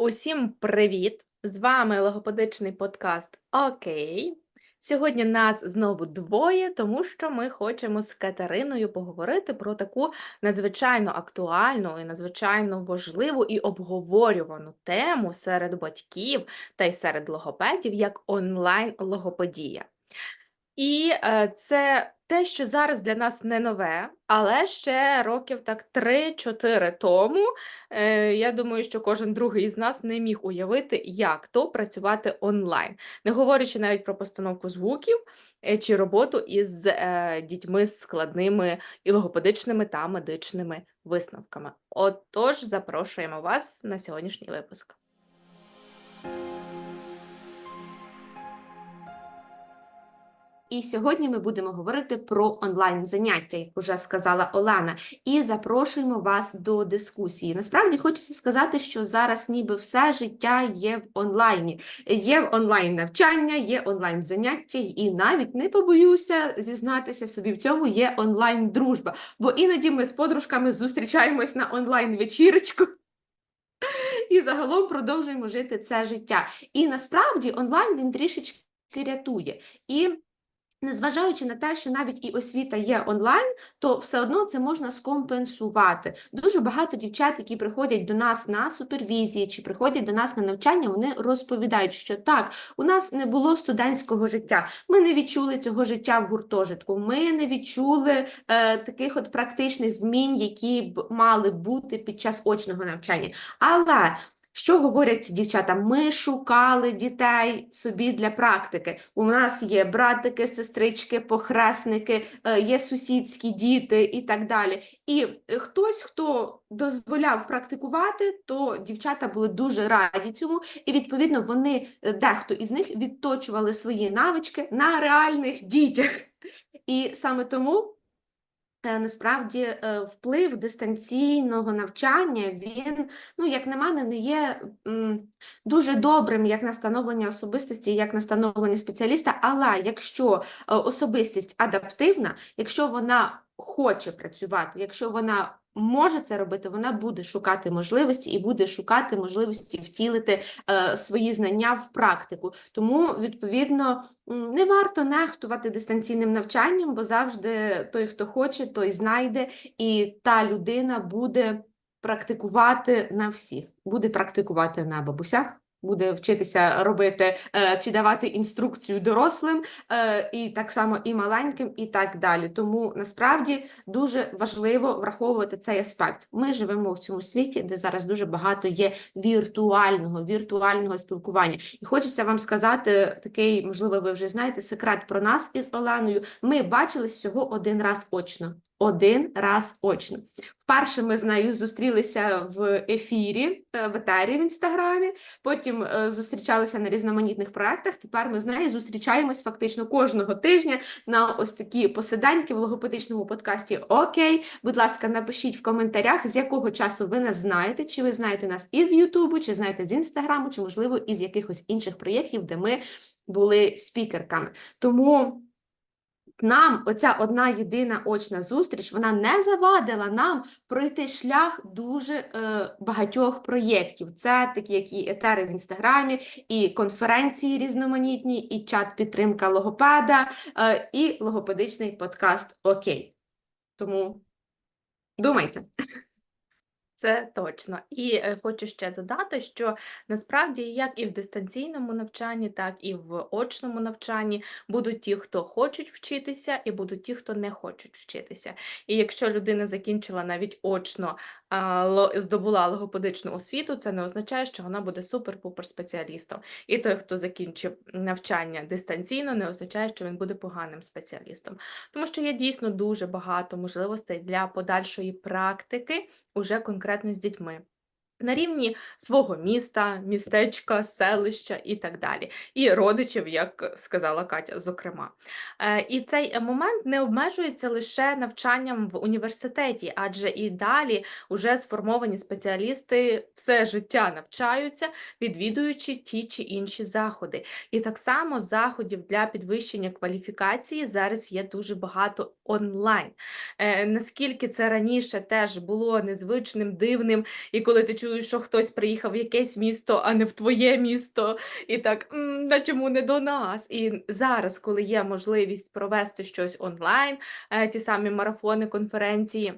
Усім привіт! З вами логопедичний подкаст Окей. Сьогодні нас знову двоє, тому що ми хочемо з Катериною поговорити про таку надзвичайно актуальну і надзвичайно важливу і обговорювану тему серед батьків та й серед логопедів як онлайн-логопедія. І е, це те, що зараз для нас не нове, але ще років так 3-4 тому. Е, я думаю, що кожен другий із нас не міг уявити, як то працювати онлайн, не говорячи навіть про постановку звуків е, чи роботу із е, дітьми з складними і логопедичними та медичними висновками. Отож, запрошуємо вас на сьогоднішній випуск. І сьогодні ми будемо говорити про онлайн заняття, як вже сказала Олена, і запрошуємо вас до дискусії. Насправді хочеться сказати, що зараз ніби все життя є в онлайні. Є онлайн навчання, є онлайн заняття, і навіть не побоюся зізнатися собі в цьому є онлайн дружба. Бо іноді ми з подружками зустрічаємось на онлайн вечірочку. І загалом продовжуємо жити це життя. І насправді онлайн він трішечки рятує. І Незважаючи на те, що навіть і освіта є онлайн, то все одно це можна скомпенсувати. Дуже багато дівчат, які приходять до нас на супервізії чи приходять до нас на навчання, вони розповідають, що так, у нас не було студентського життя, ми не відчули цього життя в гуртожитку, ми не відчули е, таких от практичних вмінь, які б мали бути під час очного навчання. Але що говорять ці дівчата? Ми шукали дітей собі для практики. У нас є братики, сестрички, похресники, е, є сусідські діти і так далі. І е, хтось, хто дозволяв практикувати, то дівчата були дуже раді цьому, і відповідно вони е, дехто із них відточували свої навички на реальних дітях. І саме тому. Е, насправді е, вплив дистанційного навчання, він, ну, як на мене, не є дуже добрим як на становлення особистості, як на становлення спеціаліста. Але якщо е, особистість адаптивна, якщо вона хоче працювати, якщо вона може це робити, вона буде шукати можливості і буде шукати можливості втілити е, свої знання в практику. Тому, відповідно, не варто нехтувати дистанційним навчанням, бо завжди той, хто хоче, той знайде, і та людина буде практикувати на всіх, буде практикувати на бабусях буде вчитися робити е, чи давати інструкцію дорослим, е, і так само і маленьким, і так далі. Тому насправді дуже важливо враховувати цей аспект. Ми живемо в цьому світі, де зараз дуже багато є віртуального, віртуального спілкування. І хочеться вам сказати такий, можливо, ви вже знаєте, секрет про нас із Оленою. Ми бачились всього один раз очно один раз очно. Вперше ми з нею зустрілися в ефірі, е, в етері в інстаграмі, потім е, зустрічалися на різноманітних проєктах. Тепер ми з нею зустрічаємось фактично кожного тижня на ось такі посиденьки в логопедичному подкасті. Окей, будь ласка, напишіть в коментарях, з якого часу ви нас знаєте, чи ви знаєте нас із Ютубу, чи знаєте з інстаграму, чи, можливо, із якихось інших проєктів, де ми були спікерками. Тому нам оця одна єдина очна зустріч вона не завадила нам пройти шлях дуже е, багатьох проєктів. Це такі, як і етери в інстаграмі, і конференції різноманітні, і чат підтримка логопеда, е, і логопедичний подкаст Окей. Тому думайте. Це точно. І е, хочу ще додати, що насправді, як і в дистанційному навчанні, так і в очному навчанні будуть ті, хто хочуть вчитися, і будуть ті, хто не хочуть вчитися. І якщо людина закінчила навіть очно здобула логопедичну освіту, це не означає, що вона буде супер-пупер спеціалістом. І той, хто закінчив навчання дистанційно, не означає, що він буде поганим спеціалістом. Тому що є дійсно дуже багато можливостей для подальшої практики уже конкретно з дітьми на рівні свого міста, містечка, селища і так далі, і родичів, як сказала Катя, зокрема. Е, і цей момент не обмежується лише навчанням в університеті, адже і далі вже сформовані спеціалісти все життя навчаються, відвідуючи ті чи інші заходи. І так само заходів для підвищення кваліфікації зараз є дуже багато онлайн. Е, наскільки це раніше теж було незвичним, дивним, і коли ти чуєш, чуєш, що хтось приїхав в якесь місто, а не в твоє місто, і так, на чому не до нас? І зараз, коли є можливість провести щось онлайн, е, ті самі марафони, конференції.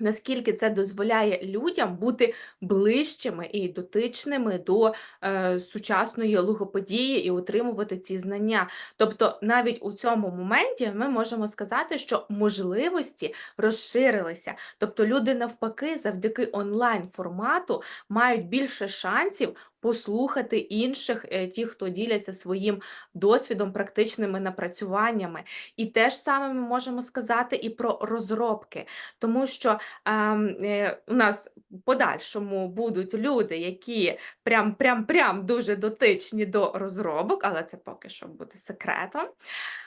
Наскільки це дозволяє людям бути ближчими і дотичними до е, сучасної логоподії і отримувати ці знання. Тобто, навіть у цьому моменті ми можемо сказати, що можливості розширилися. Тобто, люди навпаки, завдяки онлайн формату мають більше шансів послухати інших, е, ті, хто діляться своїм досвідом, практичними напрацюваннями. І те ж саме ми можемо сказати і про розробки, тому що ем, е, у нас в подальшому будуть люди, які прям прям прям дуже дотичні до розробок, але це поки що буде секретом.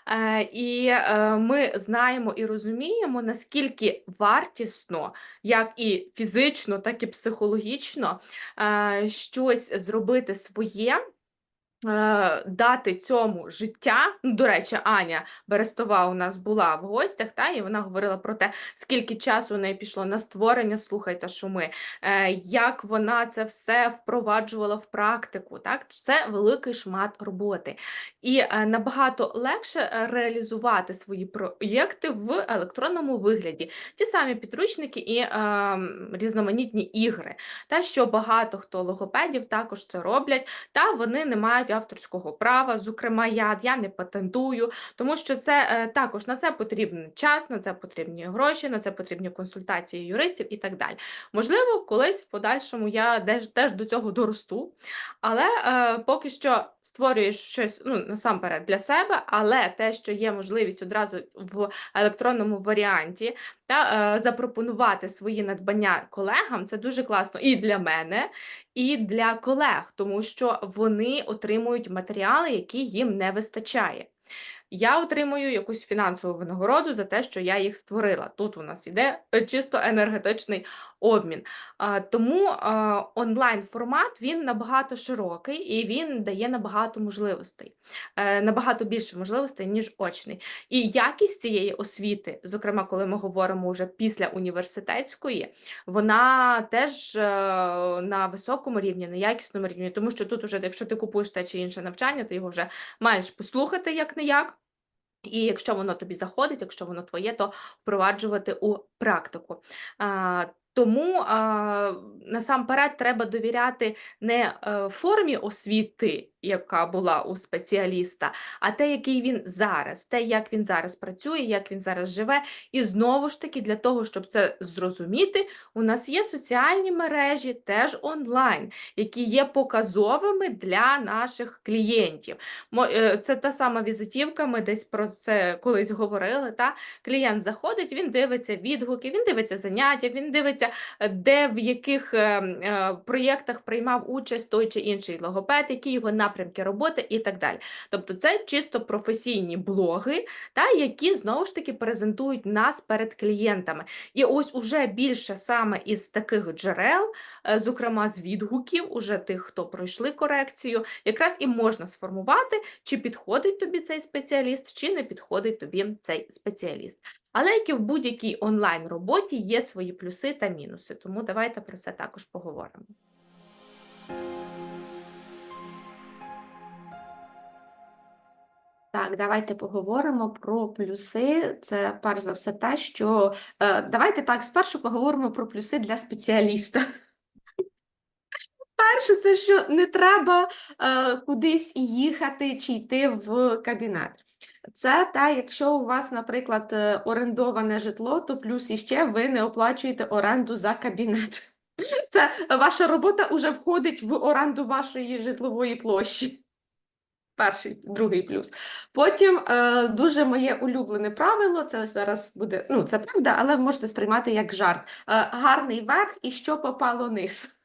Е, і е, ми знаємо і розуміємо, наскільки вартісно, як і фізично, так і психологічно, е, щось зробити своє. Е, Дати цьому життя. Ну, До речі, Аня Берестова у нас була в гостях, та, і вона говорила про те, скільки часу у неї пішло на створення «Слухайте шуми, е, як вона це все впроваджувала в практику. Так? Це великий шмат роботи. І е, набагато легше реалізувати свої проєкти в електронному вигляді. Ті самі підручники і е, різноманітні ігри. Та що багато хто логопедів також це роблять, та вони не мають авторського права, зокрема я, я не патентую, тому що це е, також на це потрібен час, на це потрібні гроші, на це потрібні консультації юристів і так далі. Можливо, колись в подальшому я теж, теж до цього доросту, але е, поки що створюєш щось ну, насамперед для себе, але те, що є можливість одразу в електронному варіанті та е, запропонувати свої надбання колегам, це дуже класно і для мене, і для колег, тому що вони отримують матеріали, які їм не вистачає. Я отримую якусь фінансову винагороду за те, що я їх створила. Тут у нас іде чисто енергетичний обмін. Тому онлайн формат він набагато широкий і він дає набагато можливостей, е, набагато більше можливостей, ніж очний. І якість цієї освіти, зокрема, коли ми говоримо вже після університетської, вона теж е, на високому рівні, на якісному рівні, тому що тут, уже, якщо ти купуєш те чи інше навчання, ти його вже маєш послухати як не як. І якщо воно тобі заходить, якщо воно твоє, то впроваджувати у практику. Тому а, насамперед треба довіряти не е, формі освіти, яка була у спеціаліста, а те, який він зараз, те, як він зараз працює, як він зараз живе. І знову ж таки, для того, щоб це зрозуміти, у нас є соціальні мережі, теж онлайн, які є показовими для наших клієнтів. Е, Це та сама візитівка, ми десь про це колись говорили. Та? Клієнт заходить, він дивиться відгуки, він дивиться заняття, він дивиться, е, де в яких е, е, проєктах приймав участь той чи інший логопед, які його напрямки роботи і так далі. Тобто це чисто професійні блоги, та, які знову ж таки презентують нас перед клієнтами. І ось уже більше саме із таких джерел, е, зокрема з відгуків, уже тих, хто пройшли корекцію, якраз і можна сформувати, чи підходить тобі цей спеціаліст, чи не підходить тобі цей спеціаліст. Але як і в будь-якій онлайн роботі є свої плюси та мінуси, тому давайте про це також поговоримо. Так, давайте поговоримо про плюси. Це перш за все те, що е, давайте так спершу поговоримо про плюси для спеціаліста. Перше, це що не треба е, кудись їхати чи йти в кабінет. Це те, якщо у вас, наприклад, е, орендоване житло, то плюс іще ви не оплачуєте оренду за кабінет. Це ваша робота вже входить в оренду вашої житлової площі. Перший, другий плюс. Потім е, дуже моє улюблене правило, це зараз буде, ну це правда, але можете сприймати як жарт. Е, гарний верх і що попало низ.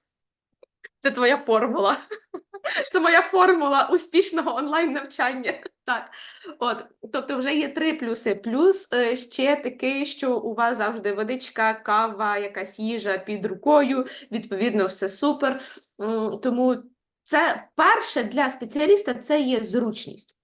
Це твоя формула. Це моя формула успішного онлайн-навчання. Так, от, тобто вже є три плюси. Плюс е, ще такий, що у вас завжди водичка, кава, якась їжа під рукою, відповідно, все супер. Тому це перше для спеціаліста це є зручність.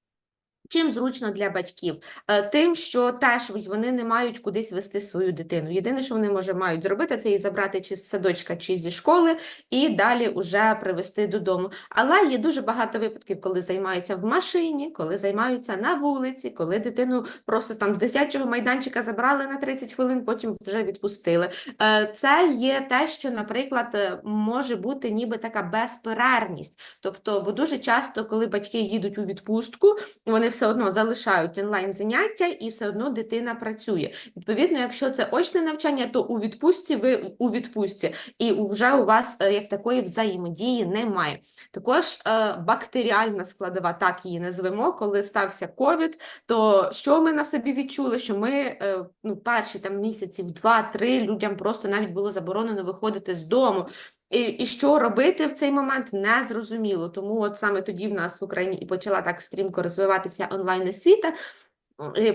Чим зручно для батьків? Е, Тим, що теж вони не мають кудись вести свою дитину. Єдине, що вони може мають зробити, це її забрати чи з садочка, чи зі школи, і далі уже привезти додому. Але є дуже багато випадків, коли займаються в машині, коли займаються на вулиці, коли дитину просто там з дитячого майданчика забрали на 30 хвилин, потім вже відпустили. Е, Це є те, що, наприклад, е, може бути ніби така безперервність. Тобто, бо дуже часто, коли батьки їдуть у відпустку, вони все одно залишають онлайн заняття і все одно дитина працює. Відповідно, якщо це очне навчання, то у відпустці ви у відпустці, і вже у вас е, як такої взаємодії немає. Також е, бактеріальна складова, так її назвемо, коли стався ковід, то що ми на собі відчули? Що ми е, ну, перші там місяців два-три людям просто навіть було заборонено виходити з дому. І, і що робити в цей момент не зрозуміло. Тому от саме тоді в нас в Україні і почала так стрімко розвиватися онлайн-освіта. І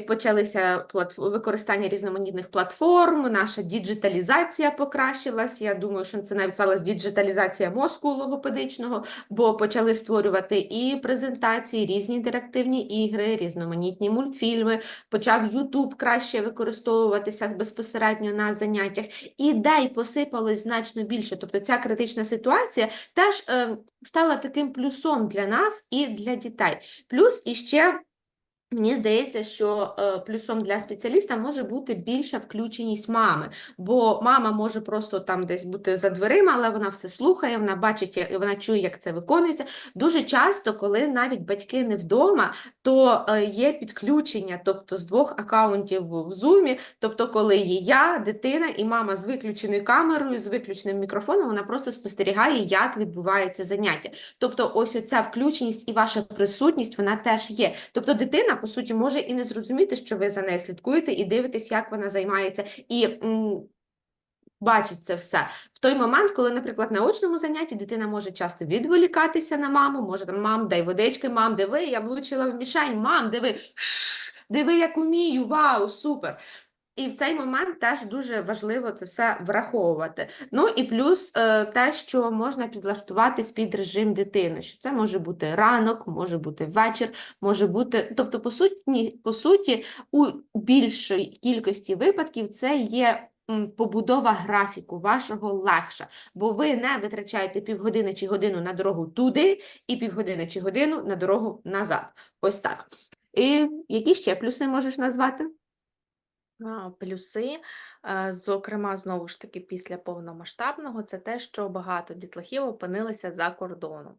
Почалися платф- використання різноманітних платформ, наша діджиталізація покращилась. Я думаю, що це навіть сталася діджиталізація мозку логопедичного, бо почали створювати і презентації, різні інтерактивні ігри, різноманітні мультфільми. Почав YouTube краще використовуватися безпосередньо на заняттях. Ідей посипалось значно більше. Тобто ця критична ситуація теж е, стала таким плюсом для нас і для дітей. Плюс іще. Мені здається, що е, плюсом для спеціаліста може бути більша включеність мами, бо мама може просто там десь бути за дверима, але вона все слухає, вона бачить, вона чує, як це виконується. Дуже часто, коли навіть батьки не вдома, то е, є підключення, тобто з двох акаунтів в Zoom, тобто коли є я, дитина і мама з виключеною камерою, з виключеним мікрофоном, вона просто спостерігає, як відбувається заняття. Тобто, ось оця включеність і ваша присутність, вона теж є. Тобто, дитина, по суті, може і не зрозуміти, що ви за нею слідкуєте, і дивитесь, як вона займається, і бачить це все. В той момент, коли, наприклад, на очному занятті дитина може часто відволікатися на маму, може там, мам, дай водички, мам, диви, я влучила в мішень, мам, диви, «Шш, диви, як умію, вау, супер. І в цей момент теж дуже важливо це все враховувати. Ну і плюс е, те, що можна підлаштуватись під режим дитини, що це може бути ранок, може бути вечір, може бути. Тобто, по суті, по суті, у більшій кількості випадків це є. Побудова графіку вашого легша, бо ви не витрачаєте півгодини чи годину на дорогу туди, і півгодини чи годину на дорогу назад. Ось так. І які ще плюси можеш назвати? Плюси, е, зокрема, знову ж таки, після повномасштабного, це те, що багато дітлахів опинилися за кордоном.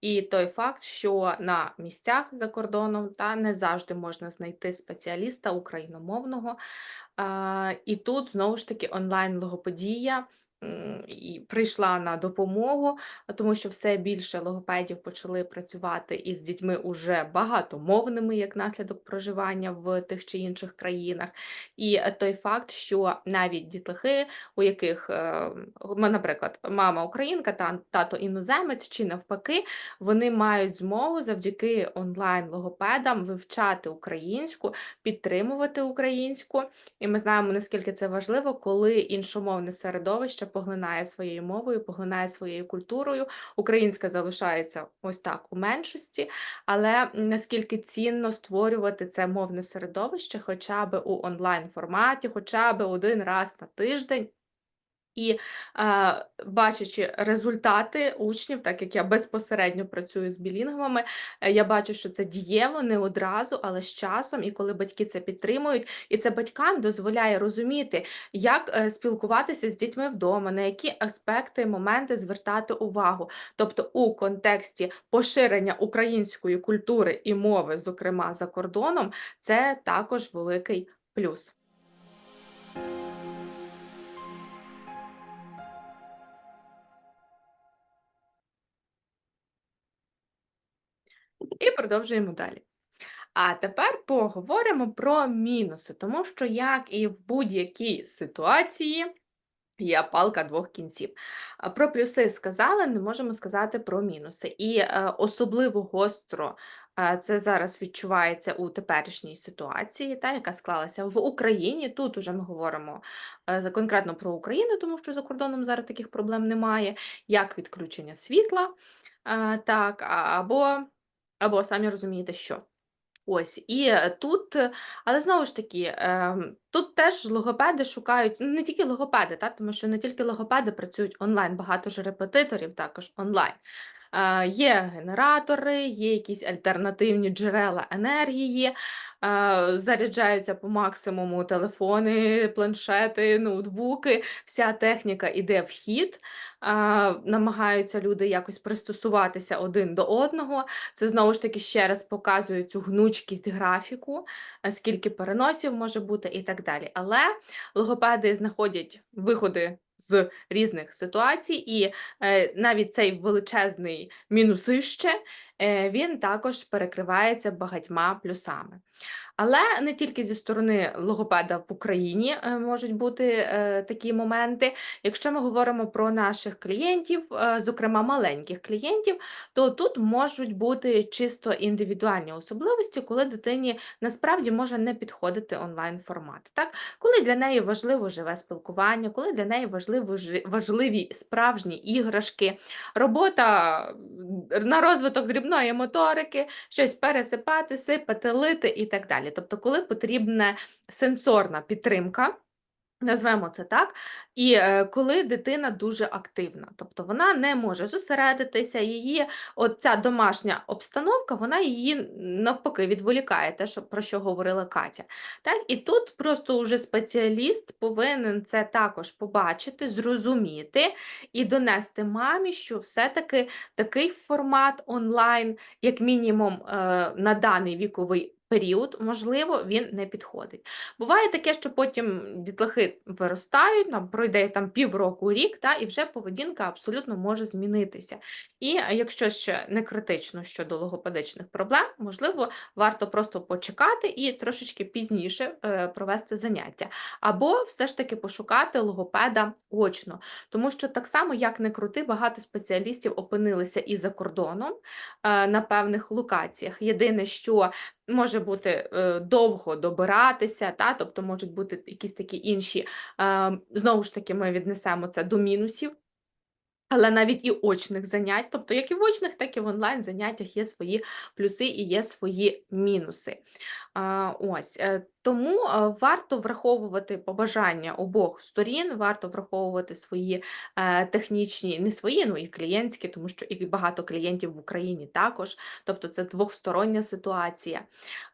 І той факт, що на місцях за кордоном та не завжди можна знайти спеціаліста україномовного. А, І тут знову ж таки онлайн-логопедія прийшла на допомогу, тому що все більше логопедів почали працювати із дітьми уже багатомовними, як наслідок проживання в тих чи інших країнах. І той факт, що навіть дітлахи, у яких, е, наприклад, мама українка та тато іноземець, чи навпаки, вони мають змогу завдяки онлайн-логопедам вивчати українську, підтримувати українську. І ми знаємо, наскільки це важливо, коли іншомовне середовище поглинає своєю мовою, поглинає своєю культурою. Українська залишається ось так у меншості, але наскільки цінно створювати це мовне середовище хоча б у онлайн форматі, хоча б один раз на тиждень. І е, бачачи результати учнів, так як я безпосередньо працюю з білінгвами, е, я бачу, що це дієво не одразу, але з часом, і коли батьки це підтримують, і це батькам дозволяє розуміти, як е, спілкуватися з дітьми вдома, на які аспекти, моменти звертати увагу. Тобто у контексті поширення української культури і мови, зокрема за кордоном, це також великий плюс. І продовжуємо далі. А тепер поговоримо про мінуси, тому що, як і в будь-якій ситуації, є палка двох кінців. Про плюси сказали, не можемо сказати про мінуси. І е, особливо гостро е, це зараз відчувається у теперішній ситуації, та, яка склалася в Україні. Тут уже ми говоримо е, конкретно про Україну, тому що за кордоном зараз таких проблем немає, як відключення світла, так, або, або самі розумієте, що. Ось, і е, тут, е, але знову ж таки, ем, тут теж логопеди шукають, ну не тільки логопеди, та, тому що не тільки логопеди працюють онлайн, багато ж репетиторів також онлайн. Є генератори, є якісь альтернативні джерела енергії, заряджаються по максимуму телефони, планшети, ноутбуки, вся техніка іде в хід, намагаються люди якось пристосуватися один до одного. Це знову ж таки ще раз показує цю гнучкість графіку, скільки переносів може бути і так далі. Але логопеди знаходять виходи з різних ситуацій, і е, навіть цей величезний мінусище, він також перекривається багатьма плюсами. Але не тільки зі сторони логопеда в Україні е, можуть бути е, такі моменти. Якщо ми говоримо про наших клієнтів, е, зокрема маленьких клієнтів, то тут можуть бути чисто індивідуальні особливості, коли дитині насправді може не підходити онлайн формат. Так? Коли для неї важливо живе спілкування, коли для неї важливо важливі справжні іграшки, робота на розвиток дрібної моторики, щось пересипати, сипати, лити і так далі. Тобто, коли потрібна сенсорна підтримка. Назвемо це так, і е, коли дитина дуже активна, тобто вона не може зосередитися, її от ця домашня обстановка, вона її навпаки відволікає, те, що, про що говорила Катя. Так? І тут просто уже спеціаліст повинен це також побачити, зрозуміти і донести мамі, що все-таки такий формат онлайн, як мінімум, е, на даний віковий період, можливо, він не підходить. Буває таке, що потім дітлахи виростають, нам пройде там півроку, рік, та, і вже поведінка абсолютно може змінитися. І е, якщо ще не критично щодо логопедичних проблем, можливо, варто просто почекати і трошечки пізніше е, провести заняття. Або все ж таки пошукати логопеда очно. Тому що так само, як не крути, багато спеціалістів опинилися і за кордоном е, на певних локаціях. Єдине, що може бути е, довго добиратися, та, тобто можуть бути якісь такі інші, е, знову ж таки, ми віднесемо це до мінусів. Але навіть і очних занять, тобто як і в очних, так і в онлайн заняттях є свої плюси і є свої мінуси. Ось е, тому е, варто враховувати побажання обох сторін, варто враховувати свої е, технічні, не свої, ну і клієнтські, тому що і багато клієнтів в Україні також, тобто це двохстороння ситуація.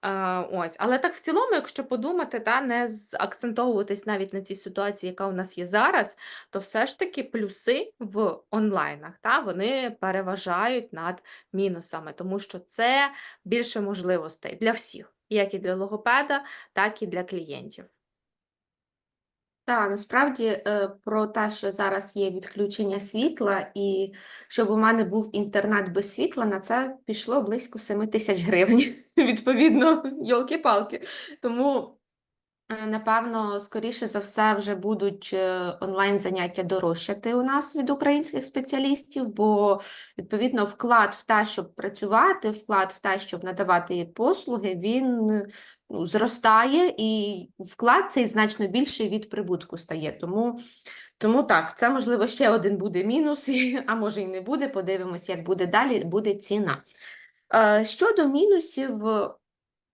Е, ось, але так в цілому, якщо подумати, та не акцентовуватись навіть на цій ситуації, яка у нас є зараз, то все ж таки плюси в онлайнах, та, вони переважають над мінусами, тому що це більше можливостей для всіх, як і для логопеда, так і для клієнтів. Так, насправді е, про те, що зараз є відключення світла, і щоб у мене був інтернет без світла, на це пішло близько 7 тисяч гривень. Відповідно, йолки-палки. Тому, напевно, скоріше за все, вже будуть е, онлайн-заняття дорожчати у нас від українських спеціалістів, бо, відповідно, вклад в те, щоб працювати, вклад в те, щоб надавати послуги, він ну, зростає, і вклад цей значно більший від прибутку стає. Тому, тому так, це можливо ще один буде мінус, а може і не буде. Подивимось, як буде далі, буде ціна. Е, Щодо мінусів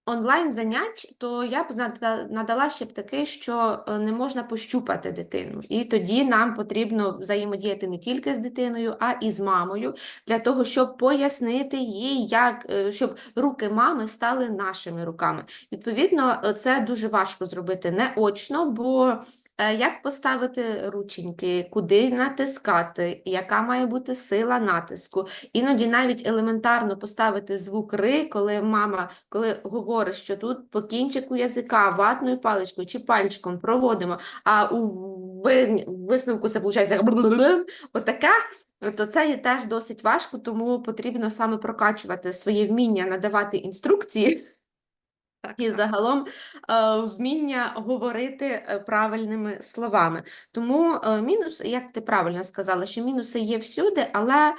онлайн занять, то я б нада- надала ще б таке, що е, не можна пощупати дитину. І тоді нам потрібно взаємодіяти не тільки з дитиною, а і з мамою, для того, щоб пояснити їй, як, е, щоб руки мами стали нашими руками. Відповідно, е, це дуже важко зробити неочно, бо як поставити рученьки, куди натискати, яка має бути сила натиску. Іноді навіть елементарно поставити звук ри, коли мама, коли говорить, що тут по кінчику язика, ватною паличкою чи пальчиком проводимо, а у висновку це виходить отака, то це є теж досить важко, тому потрібно саме прокачувати своє вміння надавати інструкції. Так, І так. загалом е, вміння говорити е, правильними словами. Тому е, мінус, як ти правильно сказала, що мінуси є всюди, але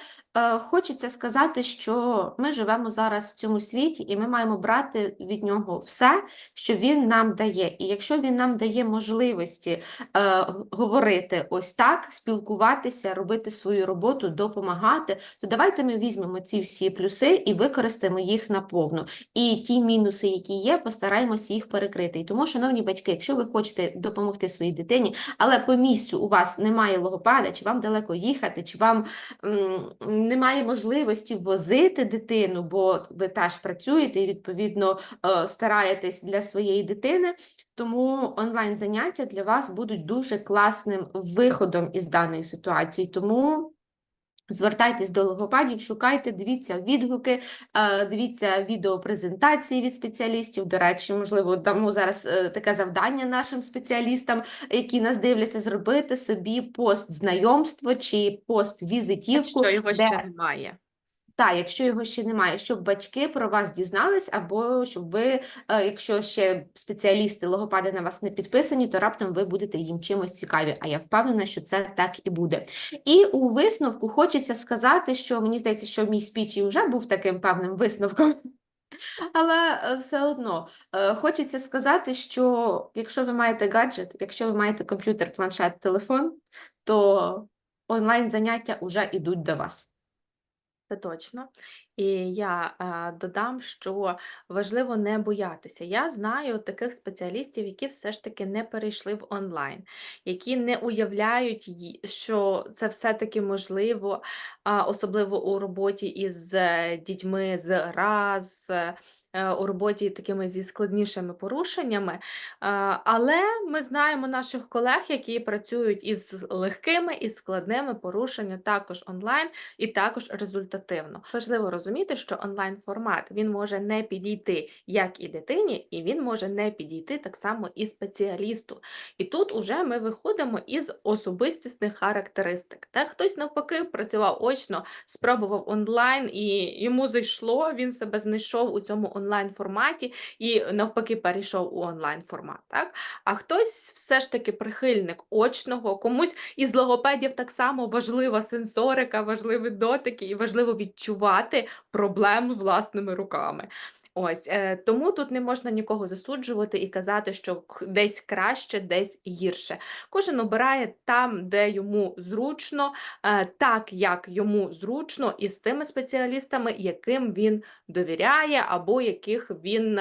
Хочеться сказати, що ми живемо зараз в цьому світі, і ми маємо брати від нього все, що він нам дає. І якщо він нам дає можливості говорити ось так, спілкуватися, робити свою роботу, допомагати, то давайте ми візьмемо ці всі плюси і використаємо їх наповну. І ті мінуси, які є, постараємося їх перекрити. І тому, шановні батьки, якщо ви хочете допомогти своїй дитині, але по місцю у вас немає логопеда, чи вам далеко їхати, чи вам немає можливості возити дитину, бо ви теж працюєте і відповідно е, стараєтесь для своєї дитини. Тому онлайн-заняття для вас будуть дуже класним виходом із даної ситуації. Тому звертайтесь до логопедів, шукайте, дивіться відгуки, е, дивіться відеопрезентації від спеціалістів. До речі, можливо, дамо зараз е, таке завдання нашим спеціалістам, які нас дивляться, зробити собі пост знайомство чи пост візитівку, Якщо його де ще немає. Так, якщо його ще немає, щоб батьки про вас дізнались, або щоб ви, е, якщо ще спеціалісти логопеди на вас не підписані, то раптом ви будете їм чимось цікаві. А я впевнена, що це так і буде. І у висновку хочеться сказати, що мені здається, що мій спіч і вже був таким певним висновком. Але е, все одно е, хочеться сказати, що якщо ви маєте гаджет, якщо ви маєте комп'ютер, планшет, телефон, то онлайн-заняття вже йдуть до вас. Це точно. І я е, додам, що важливо не боятися. Я знаю таких спеціалістів, які все ж таки не перейшли в онлайн, які не уявляють, що це все-таки можливо, особливо у роботі із е, дітьми з раз, е, у роботі такими зі складнішими порушеннями. Е, Але ми знаємо наших колег, які працюють із легкими і складними порушеннями також онлайн і також результативно. Важливо розуміти, що онлайн-формат він може не підійти як і дитині, і він може не підійти так само і спеціалісту. І тут уже ми виходимо із особистісних характеристик. Та хтось навпаки працював очно, спробував онлайн, і йому зайшло, він себе знайшов у цьому онлайн-форматі і навпаки перейшов у онлайн-формат. Так? А хтось все ж таки прихильник очного, комусь із логопедів так само важлива сенсорика, важливі дотики, і важливо відчувати проблему власними руками. Ось е, тому тут не можна нікого засуджувати і казати, що десь краще, десь гірше. Кожен обирає там, де йому зручно, е, так як йому зручно, і з тими спеціалістами, яким він довіряє, або яких він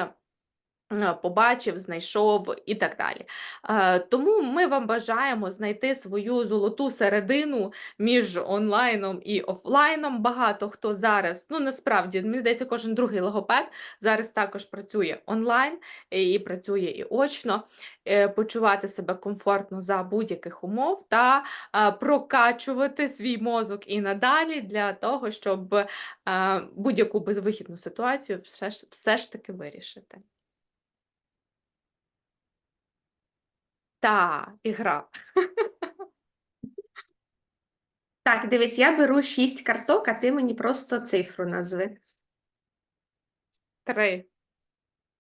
побачив, знайшов і так далі. Е, Тому ми вам бажаємо знайти свою золоту середину між онлайном і офлайном. Багато хто зараз, ну насправді, мені здається, кожен другий логопед зараз також працює онлайн і працює і очно, Е, почувати себе комфортно за будь-яких умов та е, прокачувати свій мозок і надалі для того, щоб е, будь-яку безвихідну ситуацію все ж, все ж таки вирішити. Та, ігра. Так, дивись, я беру шість карток, а ти мені просто цифру назви. Три.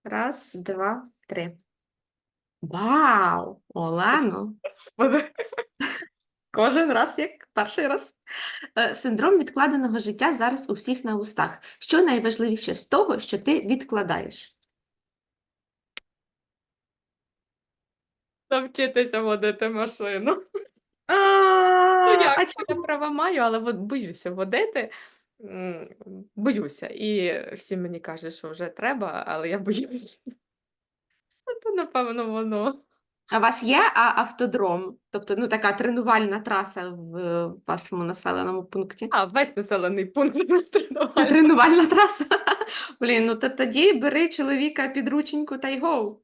Раз, два, три. Вау! Олено! Господи. Кожен раз як перший раз. Е, Синдром відкладеного життя зараз у всіх на устах. Що найважливіше з того, що ти відкладаєш? Навчитися водити машину. А, Ну як, а я права маю, але от боюся водити. М, Боюся. І всі мені кажуть, що вже треба, але я боюся. Ну, то, напевно, воно. А у вас є а, автодром? Тобто, ну, така тренувальна траса в е, вашому населеному пункті? А, весь населений пункт розтренувальний. Тренувальна траса. Блін, ну то тоді бери чоловіка під рученьку та й гоу.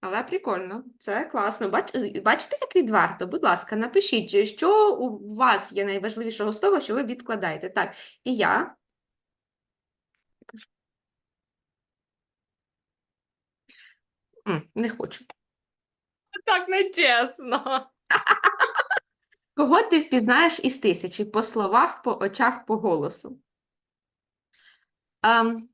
Але прикольно, це класно. Бач, бачите, як відверто? Будь ласка, напишіть, що у вас є найважливішого з того, що ви відкладаєте. Так, і я. М, не хочу. Так нечесно. Кого ти впізнаєш із тисячі? По словах, по очах, по голосу. Ем,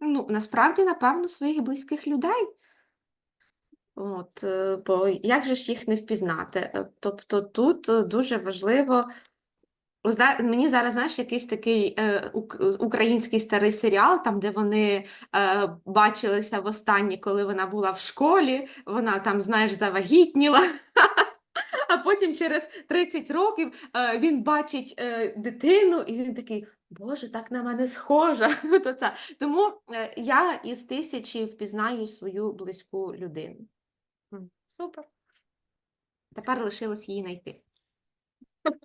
ну, насправді, напевно, своїх близьких людей. От, е, бо як же ж їх не впізнати? Е, Тобто тут е, дуже важливо. Мені зараз, знаєш, якийсь такий е, ук- український старий серіал, там, де вони е, бачилися востаннє, коли вона була в школі, вона там, знаєш, завагітніла. А потім через 30 років е, він бачить е, дитину, і він такий, Боже, так на мене схожа. То це. Тому е, я із тисячі впізнаю свою близьку людину. Супер. Тепер лишилось її знайти.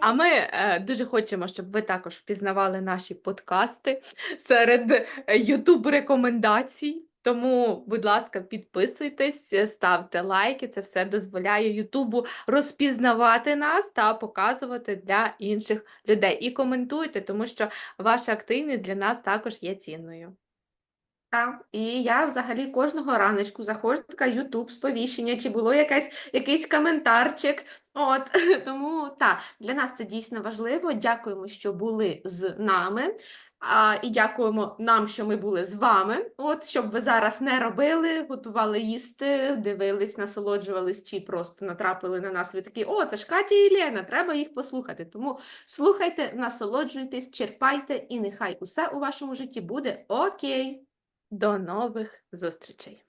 А ми е, дуже хочемо, щоб ви також впізнавали наші подкасти серед Ютуб YouTube рекомендацій. Тому, будь ласка, підписуйтесь, е, ставте лайки. Це все дозволяє Ютубу розпізнавати нас та показувати для інших людей. І коментуйте, тому що ваша активність для нас також є цінною. Так, і я взагалі кожного раночку заходжу, YouTube сповіщення, чи було якась, якийсь коментарчик. От, тому так, для нас це дійсно важливо. Дякуємо, що були з нами. А, і дякуємо нам, що ми були з вами. От, щоб ви зараз не робили, готували їсти, дивились, насолоджувались, чи просто натрапили на нас. Ви такі, о, це ж Катя і Лена, треба їх послухати. Тому слухайте, насолоджуйтесь, черпайте, і нехай усе у вашому житті буде окей. До нових зустрічей!